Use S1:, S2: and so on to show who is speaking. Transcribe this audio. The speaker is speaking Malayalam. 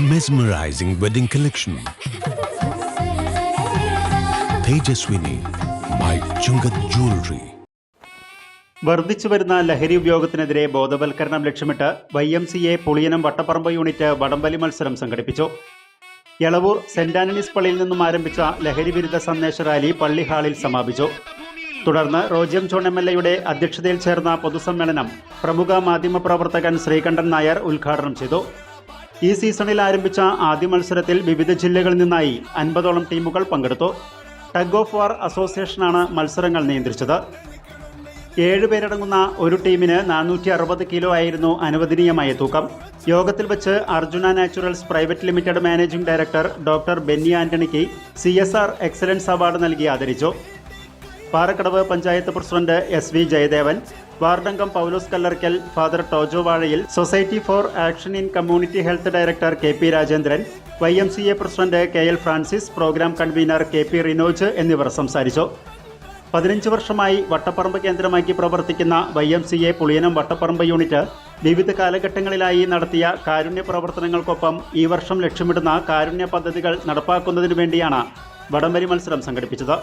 S1: mesmerizing wedding collection. Tejaswini by Chungat Jewelry.
S2: വർദ്ധിച്ചു വരുന്ന ലഹരി ഉപയോഗത്തിനെതിരെ ബോധവൽക്കരണം ലക്ഷ്യമിട്ട് Y M C A Puliyanam Vattaparambu unit വടംവലി മത്സരം സംഘടിപ്പിച്ചു എളവൂർ സെന്റ് ആന്റണീസ് പള്ളിയിൽ നിന്നും ആരംഭിച്ച ലഹരി വിരുദ്ധ സന്ദേശ റാലി പള്ളി ഹാളിൽ സമാപിച്ചു തുടർന്ന് റോജിയം ജോൺ എം എൽ എയുടെ അധ്യക്ഷതയിൽ ചേർന്ന പൊതുസമ്മേളനം പ്രമുഖ മാധ്യമപ്രവർത്തകൻ ശ്രീകണ്ഠൻ നായർ ഉദ്ഘാടനം ചെയ്തു ഈ സീസണിൽ ആരംഭിച്ച ആദ്യ മത്സരത്തിൽ വിവിധ ജില്ലകളിൽ നിന്നായി അൻപതോളം ടീമുകൾ പങ്കെടുത്തു. ടഗ് ഓഫ് വാർ അസോസിയേഷനാണ് മത്സരങ്ങൾ നിയന്ത്രിച്ചത്. ഏഴ് പേരടങ്ങുന്ന ഒരു ടീമിന് നാനൂറ്റി അറുപത് കിലോ ആയിരുന്നു അനുവദനീയമായ തൂക്കം. യോഗത്തിൽ വെച്ച് Arjuna naturals private limited managing director doctor Benny ആന്റണിക്ക് C S R excellence award നൽകി ആദരിച്ചു. Parakkadavu panchayat president S V Jayadevan വാർഡംഗം Paulose Kallarkkal father Tojo Vazhayil society for action in community health director K P Rajendran Y M C A president K L Francis programme convener K P Rinoj എന്നിവർ സംസാരിച്ചു. പതിനഞ്ച് വർഷമായി വട്ടപ്പറമ്പ് കേന്ദ്രമാക്കി പ്രവർത്തിക്കുന്ന Y M C A Puliyanam Vattaparambu unit വിവിധ കാലഘട്ടങ്ങളിലായി നടത്തിയ കാരുണ്യ പ്രവർത്തനങ്ങൾക്കൊപ്പം ഈ വർഷം ലക്ഷ്യമിടുന്ന കാരുണ്യ പദ്ധതികൾ നടപ്പാക്കുന്നതിനു വേണ്ടിയാണ് വടംവലി മത്സരം സംഘടിപ്പിച്ചത്.